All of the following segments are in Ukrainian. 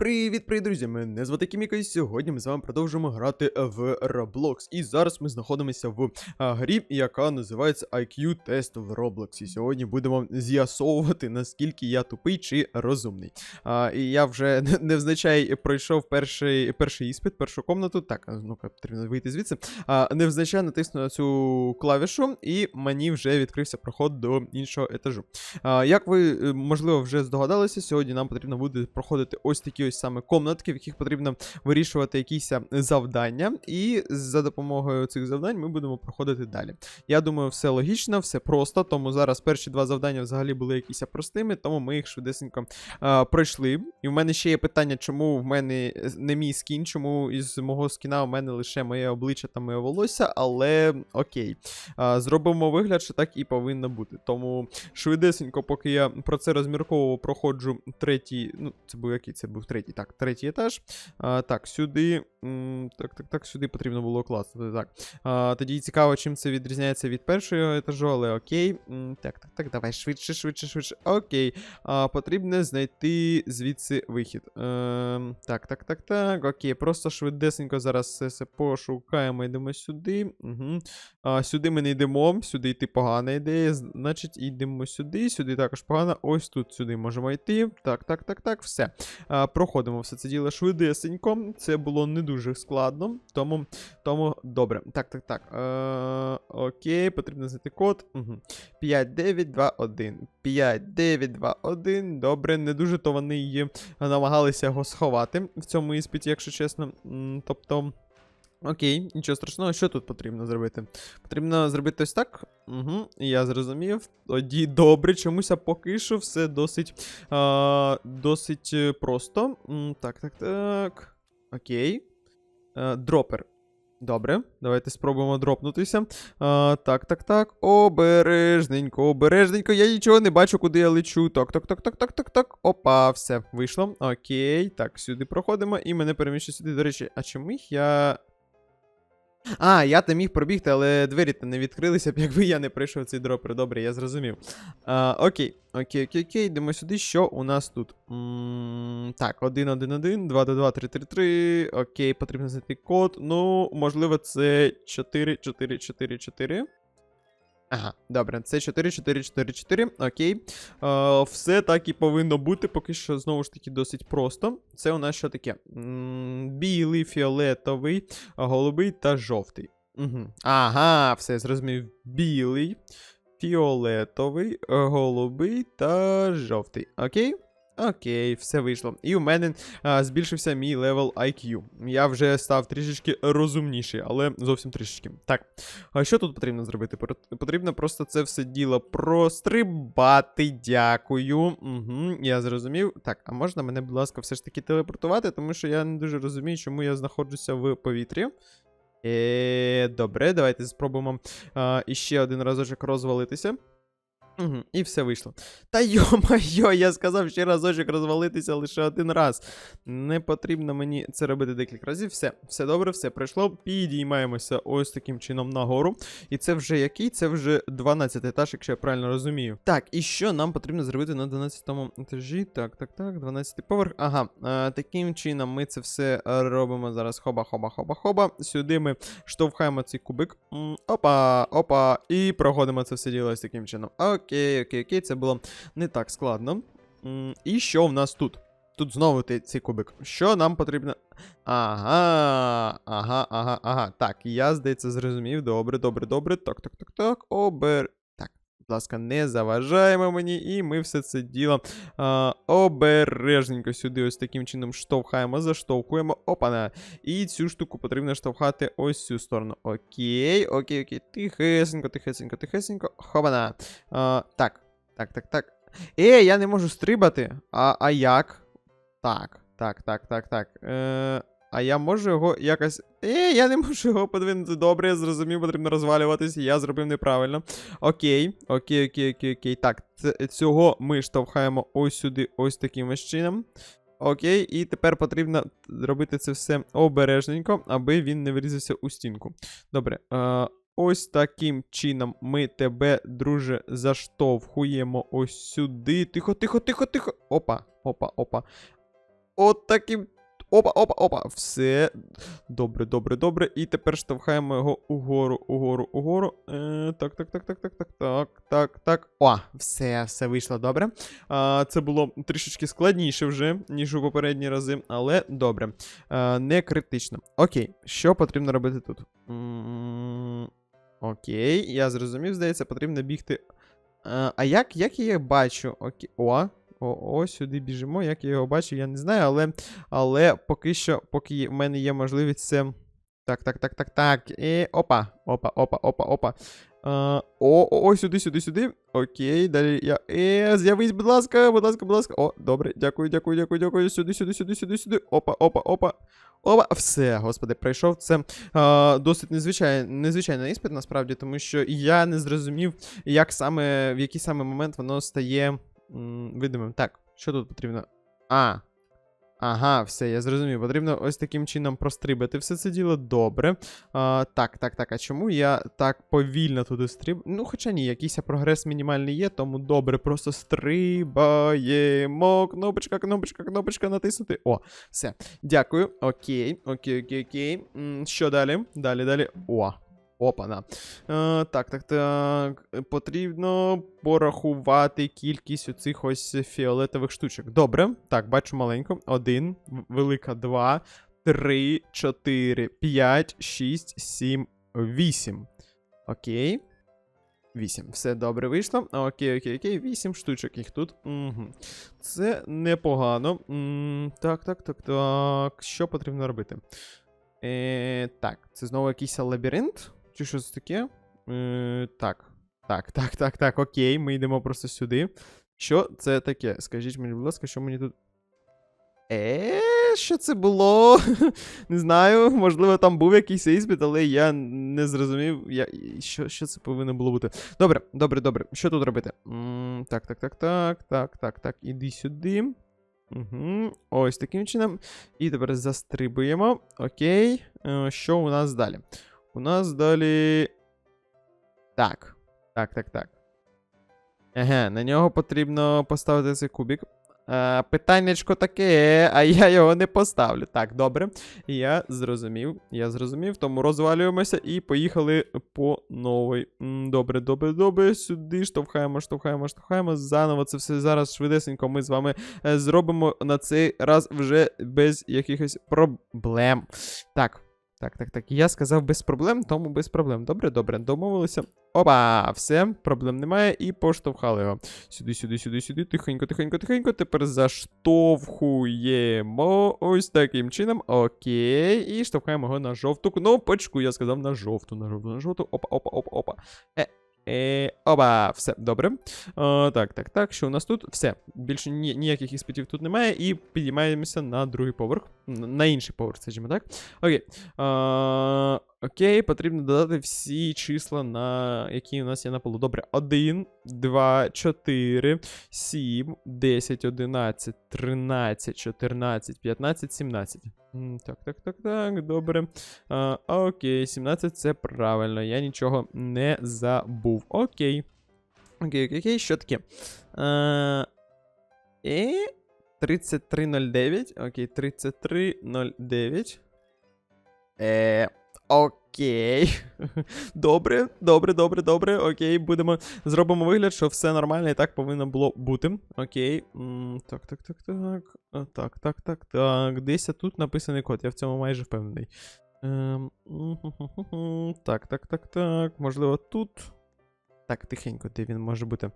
Привіт, привіт, друзі! Мене звати Кіміка, і сьогодні ми з вами продовжуємо грати в Roblox. І зараз ми знаходимося в а, грі, яка називається IQ Тест в Roblox. І сьогодні будемо з'ясовувати, наскільки я тупий чи розумний. А, і я вже не- невзначай пройшов перший, перший іспит, першу комнату. Так, ну-ка, потрібно вийти звідси. А, невзначай натиснув на цю клавішу, і мені вже відкрився проход до іншого етажу. А, Як ви, е, можливо, вже здогадалися, сьогодні нам потрібно буде проходити ось такі ось саме комнатки, в яких потрібно вирішувати якісь завдання, і за допомогою цих завдань ми будемо проходити далі. Я думаю, все логічно, все просто, тому зараз перші два завдання взагалі були якісь простими, тому ми їх швидесенько а, пройшли. І в мене ще є питання, чому в мене е, не мій скін, чому із мого скіна у мене лише моє обличчя та моє волосся, але окей. А, зробимо вигляд, що так і повинно бути. Тому швидесенько, поки я про це розмірковував, проходжу третій. Ну, це був який? Це був третій. Так, третій етаж. А, так, сюди. так, так, так, сюди потрібно було класти. Так. А, тоді цікаво, чим це відрізняється від першого етажу, але окей. Так, так, так, давай швидше, швидше, швидше. Окей. А, потрібно знайти звідси вихід. Ем, так, так, так, так. Окей, просто швидесенько зараз все, все пошукаємо, йдемо сюди. Угу. А, сюди ми не йдемо, сюди йти погана ідея. Значить, йдемо сюди, сюди також погано. Ось тут сюди можемо йти. Так, так, так, так, все. А, проходимо все це діло швидесенько. Це було не дуже складно, тому, тому добре. Так, так, так. Е, окей, потрібно знайти код. Угу. 5921. 5921. Добре, не дуже то вони її намагалися його сховати в цьому іспиті, якщо чесно. Тобто. Окей, нічого страшного, що тут потрібно зробити? Потрібно зробити ось так. Угу, я зрозумів. Тоді добре, чомусь а поки що все досить, а, досить е, просто. Так, так, так. Окей. Е, дропер. Добре, давайте спробуємо дропнутися. А, так, так, так. Обережненько, обережненько. Я нічого не бачу, куди я лечу. Так, так, так, так, так, так, так. Опа, все, вийшло. Окей. Так, сюди проходимо. І мене переміщу сюди. До речі, а чому я. А, я там міг пробігти, але двері то не відкрилися б, якби я не пройшов цей дропер. Добре, я зрозумів. А, окей, окей, окей, окей, йдемо сюди. Що у нас тут? м так, 1, 1, 1, 2, 2, 2, 3, 3, 3. Окей, потрібно знайти код. Ну, можливо, це 4, 4, 4, 4. Ага, добре, це 4, 4, 4, 4. Окей. Е, все так і повинно бути, поки що знову ж таки досить просто. Це у нас що таке? Білий, фіолетовий, голубий та жовтий. Угу. Ага, все зрозумів. Білий, фіолетовий, голубий та жовтий. Окей? Окей, все вийшло. І у мене а, збільшився мій левел IQ. Я вже став трішечки розумніший, але зовсім трішечки. Так, а що тут потрібно зробити? Потрібно просто це все діло прострибати. Дякую. Угу, я зрозумів. Так, а можна мене, будь ласка, все ж таки телепортувати, тому що я не дуже розумію, чому я знаходжуся в повітрі. Е, добре, давайте спробуємо іще один разочок розвалитися. Угу, і все вийшло. Та йо-майо, я сказав ще разочок розвалитися лише один раз. Не потрібно мені це робити декілька разів. Все, все добре, все пройшло. Підіймаємося ось таким чином нагору. І це вже який? Це вже 12 етаж, якщо я правильно розумію. Так, і що нам потрібно зробити на 12 етажі? Так, так, так, 12-й поверх. Ага, е, таким чином ми це все робимо зараз. Хоба, хоба, хоба, хоба. Сюди ми штовхаємо цей кубик. Опа, опа. І проходимо це все діло ось таким чином. Окей, окей, окей, це було не так складно. І що в нас тут? Тут знову цей кубик. Що нам потрібно. Ага, ага, ага, ага. Так, я, здається, зрозумів. Добре, добре, добре. Так, так, так, так. Обер. Будь ласка, не заважаємо мені, і ми все це діло а, обережненько сюди ось таким чином штовхаємо, заштовхуємо. Опана. І цю штуку потрібно штовхати ось цю сторону. Окей, окей, окей. Тихесенько, тихесенько, тихесенько. Хопана. А, так, так, так, так. Е, я не можу стрибати. А, а як? Так, так, так, так, так. Е, а я можу його якось. Е, я не можу його подвинути. Добре, я зрозумів, потрібно розвалюватися. Я зробив неправильно. Окей, окей, окей, окей, окей. Так, цього ми штовхаємо ось сюди, ось таким ось чином. Окей, і тепер потрібно робити це все обережненько, аби він не врізався у стінку. Добре. Е, ось таким чином ми тебе, друже, заштовхуємо ось сюди. Тихо, тихо, тихо, тихо. Опа, опа, опа. от таким. Опа, опа, опа. Все. Добре, добре, добре. І тепер штовхаємо його угору, угору, угору. Е, так, так, так, так, так, так, так, так, так. О, все, все вийшло добре. Це було трішечки складніше вже, ніж у попередні рази, але добре. А, не критично. Окей, що потрібно робити тут? Окей, я зрозумів, здається, потрібно бігти. А, а як, як я бачу? Окей. О, о, о, сюди біжимо. Як я його бачу, я не знаю, але, але поки що, поки в мене є можливість це. Так, так, так, так, так. І опа, опа, опа, опа, опа. О, о, о, сюди, сюди, сюди. Окей, далі я. Е, з'явись, будь ласка, будь ласка, будь ласка. О, добре, дякую, дякую, дякую, дякую. Сюди, сюди, сюди, сюди, сюди. Опа, опа, опа. Опа, все, господи, пройшов. Це а, досить незвичай, незвичайний іспит, насправді, тому що я не зрозумів, як саме, в який саме момент воно стає видимим. Так, що тут потрібно? А. Ага, все, я зрозумів. Потрібно ось таким чином прострибати все це діло. Добре. А, так, так, так. А чому я так повільно туди стриб? Ну, хоча ні, якийсь прогрес мінімальний є, тому добре, просто стрибаємо. Кнопочка, кнопочка, кнопочка натиснути. О, все. Дякую. Окей, окей, окей, окей. Що далі? Далі, далі. О. Опана. Е, так, так, так. Потрібно порахувати кількість оцих ось фіолетових штучок. Добре. Так, бачу маленько. Один, велика два, три, чотири, п'ять, шість, сім, вісім. Окей. Вісім. Все добре вийшло. Окей, окей, окей. Вісім штучок їх тут. Угу. Це непогано. Так, так, так, так. Що потрібно робити? Е, так, це знову якийсь лабіринт? Чи що це таке? Е, так. Так, так, так, так, окей, ми йдемо просто сюди. Що це таке? Скажіть мені, будь ласка, що мені тут. Е, що це було? не знаю, можливо, там був якийсь іспит, але я не зрозумів, я... що, що це повинно було бути. Добре, добре, добре. Що тут робити? Так, так, так, так, так, так, так, іди сюди. Угу. Ось таким чином. І тепер застрибуємо. Окей. Е, що у нас далі? У нас далі. Так. Так, так, так. Еге, на нього потрібно поставити цей кубик. Е, питаннячко таке, а я його не поставлю. Так, добре. Я зрозумів. Я зрозумів, тому розвалюємося і поїхали по новій. Добре, добре, добре. Сюди штовхаємо, штовхаємо, штовхаємо. Заново це все зараз швидесенько ми з вами е, зробимо на цей раз вже без якихось проблем. Так. Так, так, так. Я сказав без проблем, тому без проблем. Добре, добре, домовилися. Опа, все, проблем немає, і поштовхали його. Сюди, сюди, сюди, сюди. Тихенько, тихенько, тихенько. Тепер заштовхуємо ось таким чином. Окей. І штовхаємо його на жовту кнопочку. Я сказав на жовту, на жовту, на жовту. Опа, опа, опа, опа. Е, Е, оба, все, добре. О, так, так, так. Що у нас тут? Все. Більше ні, ніяких іспитів тут немає. І підіймаємося на другий поверх. На інший поверх, скажімо так. Окей. А, окей, потрібно додати всі числа, на які у нас є на полу. Добре. 1, 2, 4, 7, 10, 11, 13, 14, 15, 17. Так, так, так, так, добре. А, окей, 17 це правильно. Я нічого не забув. Окей. Окей, окей, окей, що таке? А, і 3309. Окей, 3309. Е, окей. Добре, добре, добре, добре. Окей, будемо. Зробимо вигляд, що все нормально і так повинно було бути. Окей. Так, так, так, так. Так, так, так, так. Десь тут написаний код, я в цьому майже впевнений. Ем, так, так, так, так. Можливо, тут. Так, тихенько, де він може бути.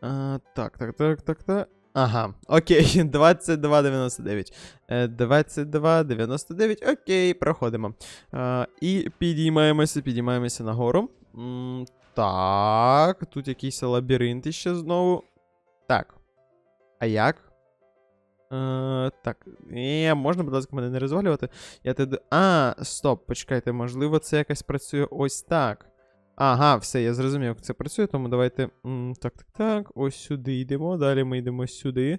Так, так, так, так, так. Ага, окей, 22,99. Е, 22,99. Окей, проходимо. А, і підіймаємося, підіймаємося нагору. М, так, тут якийсь лабіринт іще знову. Так. А як? Е, так. Е, можна, будь ласка, мене не розвалювати. Я туди. А, стоп, почекайте, можливо, це якось працює ось так. Ага, все, я зрозумів, як це працює, тому давайте. так, так, так. Ось сюди йдемо. Далі ми йдемо сюди.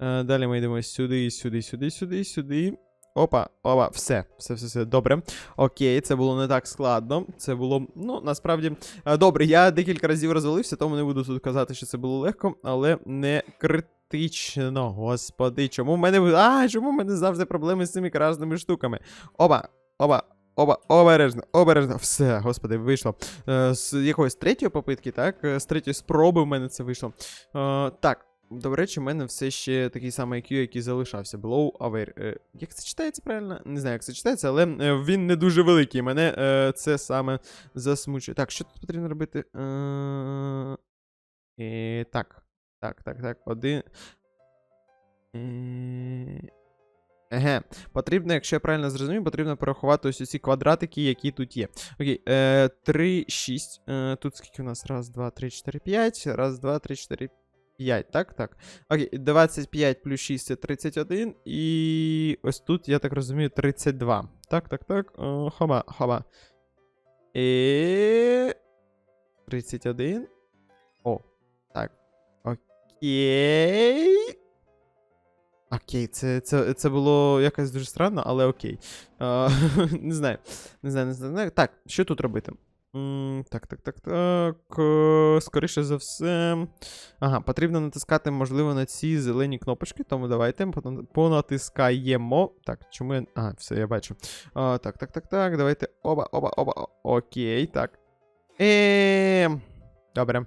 Е, далі ми йдемо сюди, сюди, сюди, сюди, сюди. Опа, опа, все, все, все, все, добре. Окей, це було не так складно. Це було, ну, насправді. е, Добре, я декілька разів розвалився, тому не буду тут казати, що це було легко, але не критично. господи. Чому в мене. А, чому в мене завжди проблеми з цими красними штуками? Оба, оба, оба, обережно, обережно. Все, господи, вийшло. Е, з якоїсь третьої попитки, так? Е, З третьої спроби в мене це вийшло. Е, так. До речі, в мене все ще такий самий IQ, який залишався. Below aware. Як це читається правильно? Не знаю, як це читається, але він не дуже великий. Мене це саме засмучує. Так, що тут потрібно робити? Так. Так, так, так. Один. Еге, потрібно, якщо я правильно зрозумів, потрібно порахувати ось ці квадратики, які тут є. Окей, е, 3, 6. Е, тут скільки у нас? Раз, два, три, чотири, п'ять. Раз, два, три, чотири, п'ять. Так, так. Окей, 25 плюс 6 це 31. І ось тут, я так розумію, 32. Так, так, так. Е, хоба. І... 31. О, так. Окей. Окей, це, це, це було якось дуже странно, але окей. А, не знаю. Не знаю, не знаю. Так, що тут робити? Так, так, так, так. е, Скоріше за все. Ага, потрібно натискати, можливо, на ці зелені кнопочки, тому давайте понатискаємо. Так, чому я. Ага, все, я бачу. А, так, так, так, так. Давайте. Оба, оба, оба. Окей, так. Е, Добре.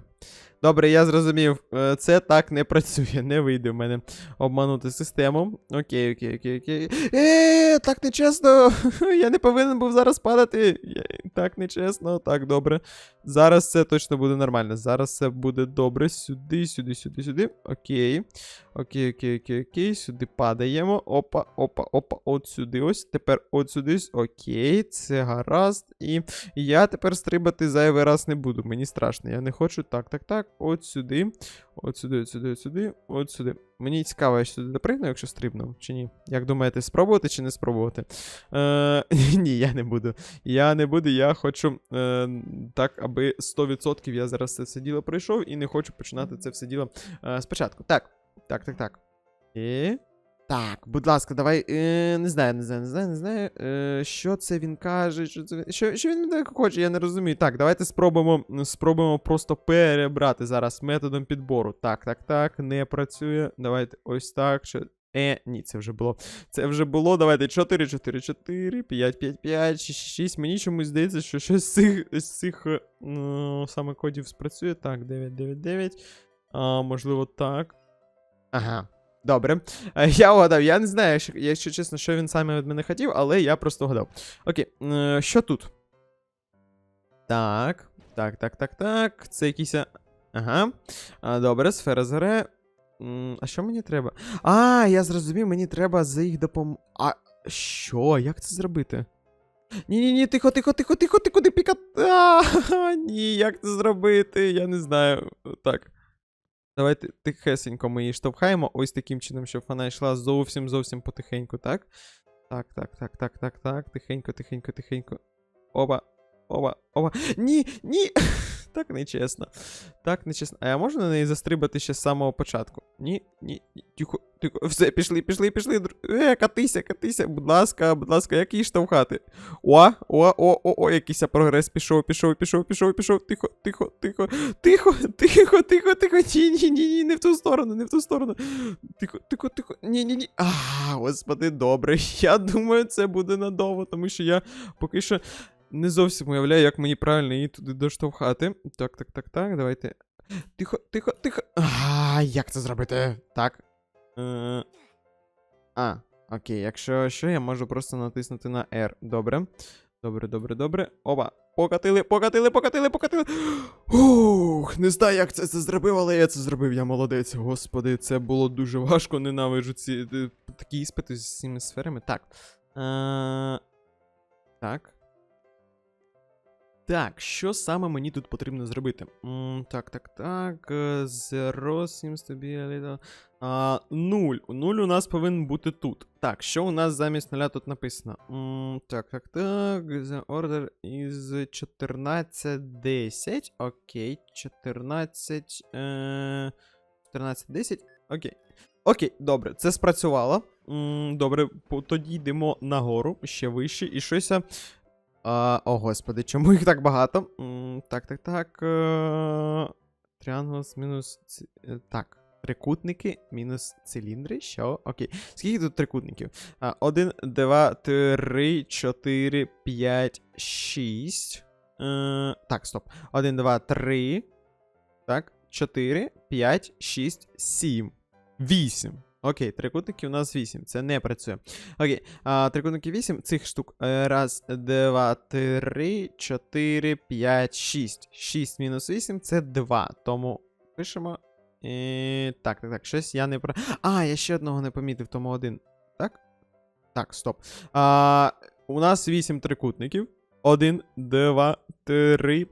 Добре, я зрозумів. Е, Це так не працює, не вийде в мене обманути систему. Окей, окей, окей, окей. Е, так нечесно. Я не повинен був зараз падати. Так нечесно, так, добре. Зараз все точно буде нормально. Зараз все буде добре. Сюди, сюди, сюди, сюди. Окей. Окей, окей, окей, окей. Сюди падаємо. Опа, опа, опа. От сюди ось. Тепер от сюди. Окей, це гаразд. І я тепер стрибати зайвий раз не буду. Мені страшно. Я не хочу. Так, так, так. От сюди. От сюди, от сюди, от сюди, от сюди. Мені цікаво, я сюди допригну, якщо стрибну, чи ні. Як думаєте, спробувати чи не спробувати? Е, ні, я не буду. Я не буду, я хочу е, так, аби 100% я зараз це все діло пройшов і не хочу починати це все діло е, спочатку. Так, так, так, так. І... Так, будь ласка, давай. Е, не знаю, не знаю, не знаю, не знаю. Е, що це він каже? Що, це, він- що, що він хоче, я не розумію. Так, давайте спробуємо, спробуємо просто перебрати зараз методом підбору. Так, так, так, не працює. Давайте ось так. Що... Е, ні, це вже було. Це вже було. Давайте 4, 4, 4, 5, 5, 5, 6, 6. Мені чомусь здається, що щось з цих, з цих е, ну, саме кодів спрацює. Так, 9, 9, 9. А, можливо, так. Ага. Добре. Е, Я вгадав, я не знаю, якщо, чесно, що він саме від мене хотів, але я просто вгадав. Окей, е, що тут? Так, так, так, так, так. Це якийсь. Ага. Добре, сфера згоре. А що мені треба? А, я зрозумів, мені треба за їх допом. А що? Як це зробити? Ні, ні, ні, тихо, тихо, тихо, тихо, ти куди пікати? Ні, як це зробити? Я не знаю. Так. Давайте тихесенько ми її штовхаємо. Ось таким чином, щоб вона йшла зовсім зовсім потихеньку, так? Так, так, так, так, так, так. Тихенько, тихенько, тихенько. Оба, оба, оба. Ні, ні! Так нечесно. Так нечесно. А я можу на неї застрибати ще з самого початку? Ні, ні, ні. Тихо, тихо. Все, пішли, пішли, пішли. Е, катися, катися. Будь ласка, будь ласка, як її штовхати? О, о, о, о, о, якийсь прогрес пішов, пішов, пішов, пішов, пішов. Тихо, тихо, тихо, тихо, тихо, тихо, тихо. Ні, ні, ні, ні, не в ту сторону, не в ту сторону. Тихо, тихо, тихо. Ні, ні, ні. А, господи, добре. Я думаю, це буде надовго, тому що я поки що не зовсім уявляю, як мені правильно її туди доштовхати. Так, так, так, так, давайте. Тихо, тихо, тихо. А, як це зробити? Так. Е, А, окей, якщо що, я можу просто натиснути на R. Добре. Добре, добре, добре. Оба. Покатили, покатили, покатили, покатили. Ух, не знаю, як це, це зробив, але я це зробив. Я молодець. Господи, це було дуже важко. Ненавиджу ці е, такі іспити з цими сферами. Так. Е, так. Так, що саме мені тут потрібно зробити? М, так, так, так. е, Zero seems to be a little... А, нуль. Нуль у нас повинен бути тут. Так, що у нас замість нуля тут написано? М, так, так, так. The order is 1410. Окей, 14. Е, 1410. Окей. Окей, добре, це спрацювало. М, добре, тоді йдемо нагору, ще вище, і щось. А, о, господи, чому їх так багато? М, так, так, так. Е, Тріангл мінус. е, Так. Трикутники мінус циліндри. Що? Окей. Скільки тут трикутників? А, 1, 2, 3, 4, 5, 6. Е, так, стоп. 1, 2, 3. Так, 4, 5, 6, 7. 8. Окей, трикутників у нас 8. Це не працює. Окей, а, трикутники 8 цих штук. Е, Раз, два, три, 4, 5, 6. 6 мінус 8 це 2. Тому пишемо. І... Так, так, так, щось я не про. А, я ще одного не помітив, тому один. Так? Так, стоп. А, у нас 8 трикутників. 1, 2, 3,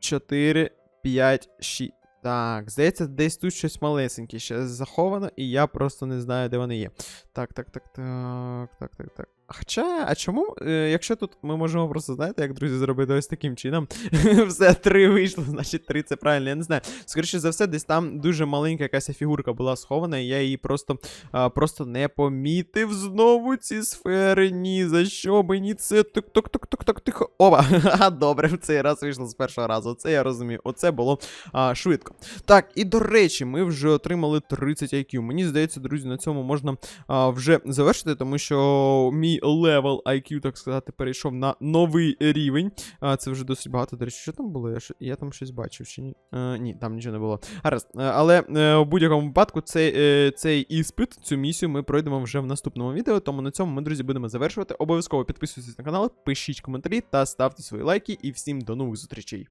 4, 5, 6. Так, здається, десь тут щось малесеньке ще заховано, і я просто не знаю, де вони є. Так, так, так, так, так, так, так. Хоча, а чому, е, якщо тут ми можемо просто, знаєте, як друзі, зробити ось таким чином. все, три вийшло, значить три це правильно, я не знаю. Скоріше за все, десь там дуже маленька якась фігурка була схована, і я її просто, а, просто не помітив знову ці сфери. Ні, за що мені це тук тук тук тук тук тихо. Опа, ха, добре, в цей раз вийшло з першого разу. Оце я розумію. Оце було а, швидко. Так, і до речі, ми вже отримали 30 IQ. Мені здається, друзі, на цьому можна а, вже завершити, тому що мій левел IQ, так сказати, перейшов на новий рівень. А, це вже досить багато. До речі, що там було? Я, я там щось бачив чи ні? Е, ні, там нічого не було. Гаразд. Е, але е, в будь-якому випадку цей, е, цей іспит, цю місію ми пройдемо вже в наступному відео. Тому на цьому ми, друзі, будемо завершувати. Обов'язково підписуйтесь на канал, пишіть коментарі та ставте свої лайки. І всім до нових зустрічей.